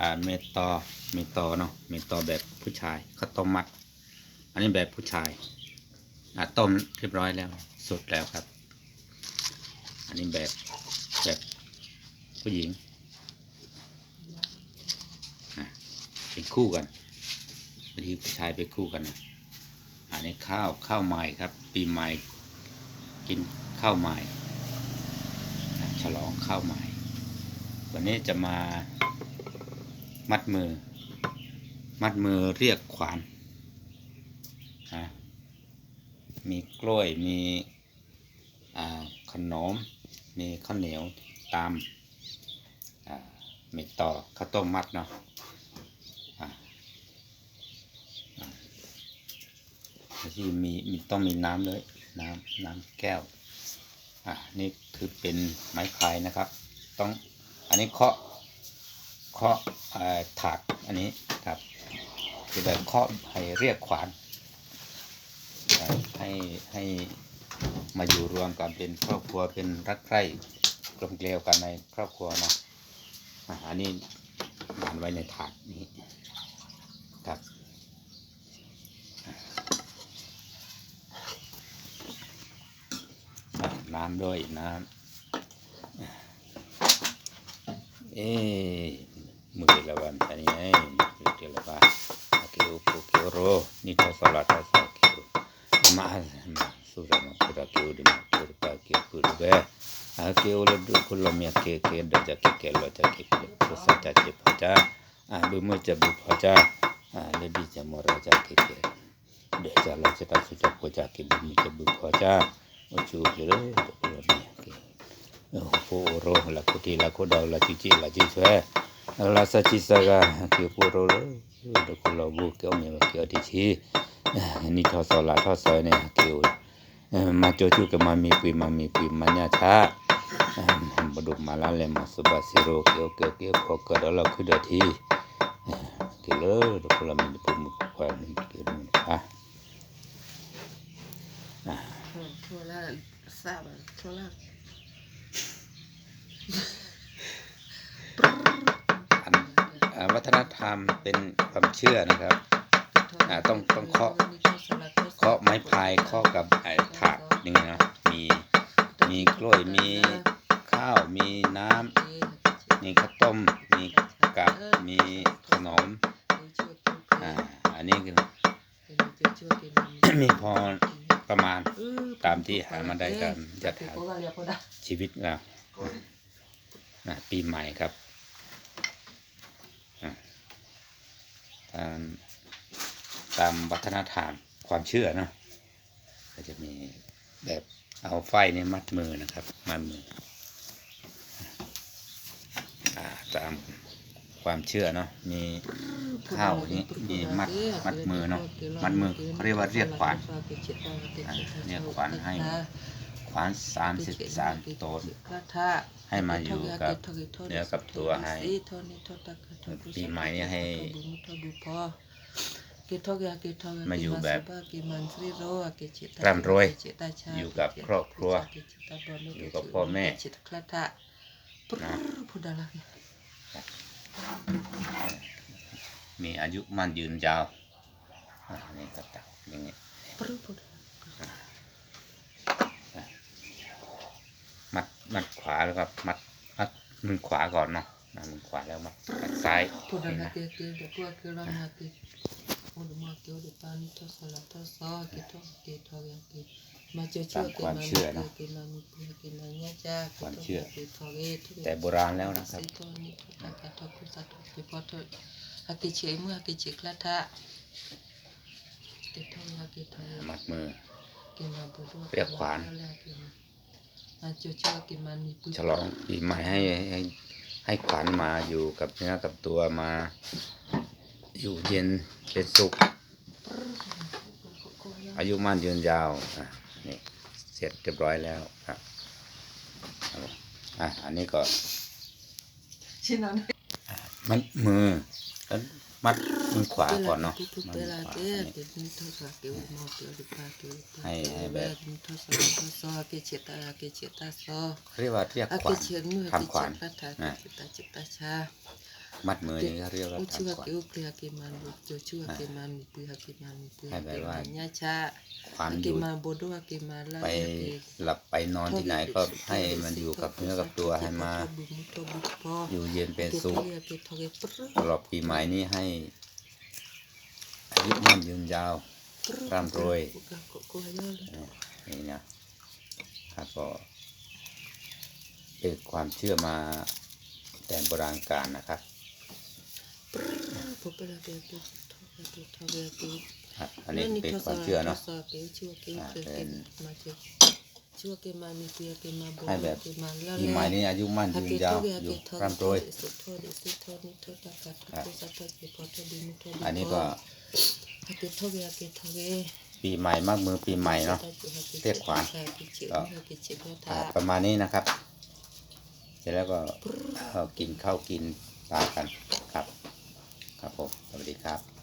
อ่าเมตอเมตอเนาะเมตอแบบผู้ชายข้าวต้มมัด อันนี้แบบผู้ชายอ่าต้มเรียบร้อยแล้วสุดแล้วครับ อันนี้แบบแบบผู้หญิงอะเป็นคู่กันบางทีผู้ชายไปคู่กันนะอันนี้ข้าวข้าวใหม่ครับ ปีใหม่กินข้าวใหม่ฉลองข้าวใหม่ วันนี้จะมา มัดมือ มัดมือเรียกขวานอะมีกล้วยมีขนม มีข้าวเหนียวตามมีต่อข้าวต้มมัดเนาะที่มีมีต้องมีน้ำด้วยน้ำน้ำแก้วอะนี่คือเป็นไม้พายนะครับ ต้องอันนี้เคาะ เคาะถาดอันนี้ครับคือแบบเคาะให้เรียกขวานให้ให้มาอยู่รวมกันเป็นครอบครัวเป็นรักใคร่กลมเกลียวกันในครอบครัวนะอันนี้วางไว้ในถาดนี้ครับน้ำด้วยน้ำ Eh, mungkin lawan tani eh, mungkin lawan. Akiu pukiro, ni ta salat ta sakiu. Ma ma sudah ma sudah kiu di ma kiu pa kiu puru be. Akiu le du kulo mi ke ke da ja ke ke lo ja ke ke ko sa ja ke pa ja. Ah bu mo ja bu pa ja. Ah le di ja mo ra ja ke ke. De ja la ja ta su ja ko ja ke bu mi ja bu pa ja. O chu ke le do kulo mi ke. โอ้ ละคุทีละคุดาวละจิจิละจิสเวละสัจิสกะคิปูโรเลยดกุลบุเกียวเมียเกียวดิชีนี่ทอสละทอสอยเนี่ยเกียวมาโจจุกมามีปุยมามีปุยมาญาชาบดุมาลาเลมาสุบาสิโรเกียวเกียวเกียวพอกระดละคุดทีเกียวเลยดกุลมีปุมุกควายเกียวมุอะทั่วละทราบทั่วละ อันอ่า วัฒนธรรมเป็นความเชื่อนะครับอ่าต้องต้องเคาะเคาะไม้พายเคาะกับไอ้ถาดนี่นะมีมีกล้วยมีข้าวมีน้ำมีข้าวต้มมีกับมีขนมอ่าอันนี้คือมีพอประมาณตามที่หามาได้ตามจัดหาชีวิตเราอะปีใหม่ครับอะ ตามวัฒนธรรมความเชื่อเนาะก็จะมีแบบเอาไฟนี่มัดมือนะครับ มัดมืออตามความเชื่อเนาะมีข้าวนี้มีมัดมัดมือเนาะมัดมือเขาเรียกว่าเรียกขวานเรียกขวานให้ ขวานสามสิบสามตนให้มาอยู่กับเนื้อกับตัวให้ปีใหม่นี่ยให้มาอยู่แบบร่ำรวยอยู่กับครอบครัว อยู่กับพ่อแม่มีอายุมั่นยืนยาวนี่ก็ตักอย่างนี้ มัดมัดขวาแล้วก็มัดมัดมือขวาก่อนเนาะนะมือขวาแล้วมัดมัดซ้ายนี่นะแต่โบราณแล้วนะครับอากิเชเมื่ออากิเชคลาทะเกทองอากิทองมัดมือเกมาบุรุเรียกขวาน ฉลองปีใหม่ให้ให้ให้ขวัญมาอยู่กับเนื้อกับตัวมา อยู่เย็นเป็นสุข อายุมั่นยืนยาวอะนี่เสร็จเรียบร้อยแล้วครับอะอันนี้ก็ชินั้นมัดมือแล้ว มัดมือขวาก่อนเนาะมัดเวมือลาขวาเต้นี่เดี๋ยวนี้ทศเกี่ยวมอเกี่ยวดิปาเกี่ยวให้ให้แบบทศทศเกเจตาเกเจตาซอเรียกว่าเรียกอาขเกวานเชียนมือทำขวานคาถานะ จิตตาจิตตาชามัดมือนี่เขาเรียกว่าอุชื่อทำก่อนเกี่ยวเกลียเกมันบุโจชื่อเกมันมีปือเกมันมีปือให้แบบว่าเกมันญาชาความอเกยู่มันโบโดเกมันลาไปหลับไปนอนที่ไหนก็ให้มันอยู่กับเนื้อกับตัวให้มา อยู่เย็นเป็นสุขตลอดปีใหม่นี้ให้อายุมั่นยืนยาว ร่ำรวย นี่นะครับก็เป็นความเชื่อมาแต่โบราณกาลนะครับ ครับอันนี้เป็นความเชื่อเนาะชื่อเกมามีเปียเกมาโบให้แบบเกมาลาปีใหม่นี้อายุมั่นยืนยาวอยู่ร่ำรวยอันนี้ก็ปีใหม่มากมือปีใหม่เนาะเรียกขวานอ่าประมาณนี้นะครับ เสร็จแล้วก็ก็กินข้าวกินปลากันครับ ครับผมสวัสดีครับ